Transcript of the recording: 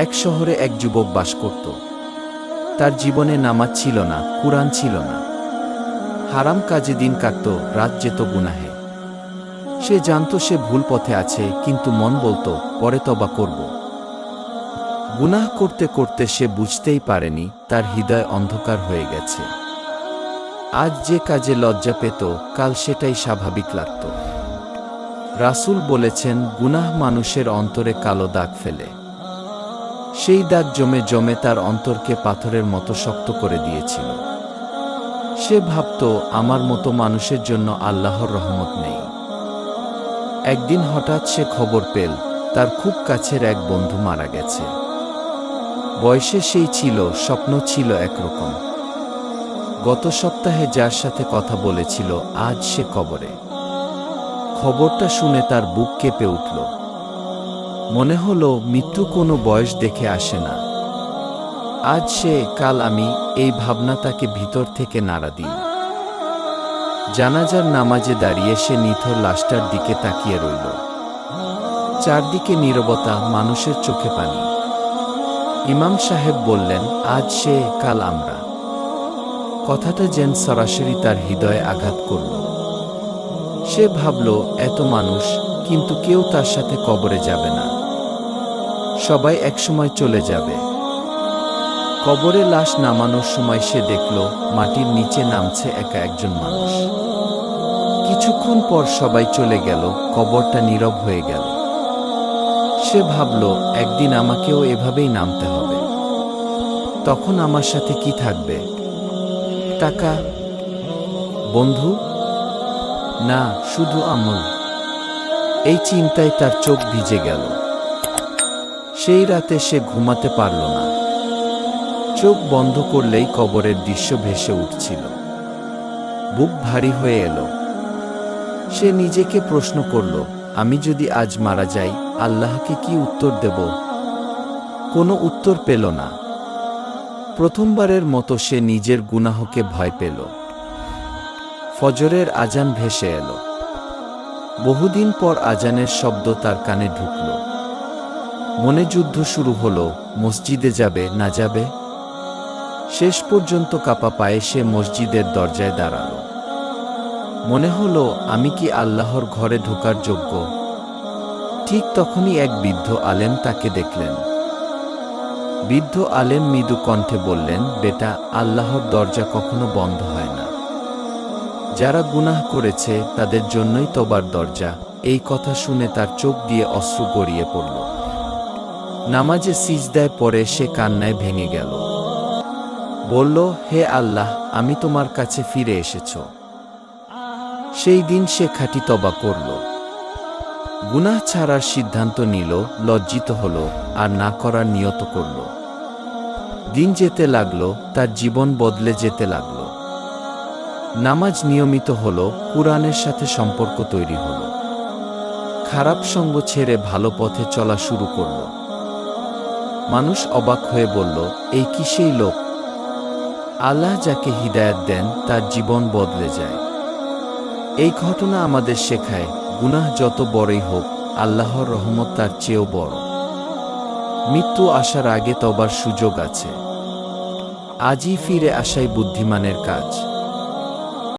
এক শহরে এক যুবক বাস করত। তার জীবনে নামাজ ছিল না, কুরআন ছিল না। হারাম কাজে দিন কাটত, রাত যেত গুনাহে। সে জানত সে ভুল পথে আছে, কিন্তু মন বলতো, পরে তবা করব। গুনাহ করতে করতে সে বুঝতেই পারেনি, তার হৃদয় অন্ধকার হয়ে গেছে। আজ যে কাজে লজ্জা পেত, কাল সেটাই স্বাভাবিক লাগত। রাসুল বলেছেন, গুনাহ মানুষের অন্তরে কালো দাগ ফেলে। সেই দাগ জমে জমে তার অন্তরকে পাথরের মতো শক্ত করে দিয়েছিল। সে ভাবত, আমার মতো মানুষের জন্য আল্লাহর রহমত নেই। একদিন হঠাৎ সে খবর পেল, তার খুব কাছের এক বন্ধু মারা গেছে। বয়সে সেই ছিল, স্বপ্ন ছিল একরকম। গত সপ্তাহে যার সাথে কথা বলেছিল, আজ সে কবরে। খবরটা শুনে তার বুক কেঁপে উঠল। মনে হলো মৃত্যু কোনো বয়স দেখে আসে না। আজ সে, কাল আমি, এই ভাবনা তাকে ভিতর থেকে নাড়া দিই। জানাজার নামাজে দাঁড়িয়ে সে নিথর লাশটার দিকে তাকিয়ে রইল। চারদিকে নীরবতা, মানুষের চোখে পানি। ইমাম সাহেব বললেন, আজ সে, কাল আমরা। কথাটা যেন সরাসরি তার হৃদয়ে আঘাত করল। সে ভাবল, এত মানুষ, কিন্তু কেউ তার সাথে কবরে যাবে না। সবাই একসময় চলে যাবে। কবরে লাশ নামানোর সময় সে দেখল, মাটির নিচে নামছে একা একজন মানুষ। কিছুক্ষণ পর সবাই চলে গেল, কবরটা নীরব হয়ে গেল। সে ভাবল, একদিন আমাকেও এভাবেই নামতে হবে। তখন আমার সাথে কি থাকবে? টাকা। বন্ধু? না, শুধু আমল। এই চিন্তায় তার চোখ ভিজে গেল। সেই রাতে সে ঘুমাতে পারল না। চোখ বন্ধ করলেই কবরের দৃশ্য ভেসে উঠছিল। বুক ভারী হয়ে এলো। সে নিজেকে প্রশ্ন করল, আমি যদি আজ মারা যাই, আল্লাহকে কি উত্তর দেব? কোনো উত্তর পেল না। প্রথমবারের মতো সে নিজের গুনাহকে ভয় পেল। ফজরের আজান ভেসে এলো। বহুদিন পর আজানের শব্দ তার কানে ঢুকল। মনে যুদ্ধ শুরু হলো, মসজিদে যাবে, না যাবে? শেষ পর্যন্ত কাপা পায়ে সে মসজিদের দরজায় দাঁড়াল। মনে হলো, আমি কি আল্লাহর ঘরে ঢোকার যোগ্য? ঠিক তখনই এক বৃদ্ধ আলেম তাকে দেখলেন। বৃদ্ধ আলেম মৃদু কণ্ঠে বললেন, বেটা, আল্লাহর দরজা কখনো বন্ধ হয় না। যারা গুনাহ করেছে, তাদের জন্যই তবার দরজা। এই কথা শুনে তার চোখ দিয়ে অশ্রু গড়িয়ে পড়ল। নামাজে সিজদায় পরে সে কান্নায় ভেঙে গেল। বলল, হে আল্লাহ, আমি তোমার কাছে ফিরে এসেছ। সেই দিন সে খাঁটি তবা করল। গুনাহ ছাড়ার সিদ্ধান্ত নিল, লজ্জিত হল আর না করার নিয়ত করল। দিন যেতে লাগল, তার জীবন বদলে যেতে লাগল। নামাজ নিয়মিত হল, কুরআনের সাথে সম্পর্ক তৈরি হল। খারাপ সঙ্গ ছেড়ে ভালো পথে চলা শুরু করল। মানুষ অবাক হয়ে বলল, এই কি সেই লোক? আল্লাহ যাকে হিদায়াত দেন, তার জীবন বদলে যায়। এই ঘটনা আমাদের শেখায়, গুনাহ যত বড়ই হোক, আল্লাহর রহমত তার চেয়েও বড়। মৃত্যু আসার আগে তবার সুযোগ আছে। আজই ফিরে আসাই বুদ্ধিমানের কাজ।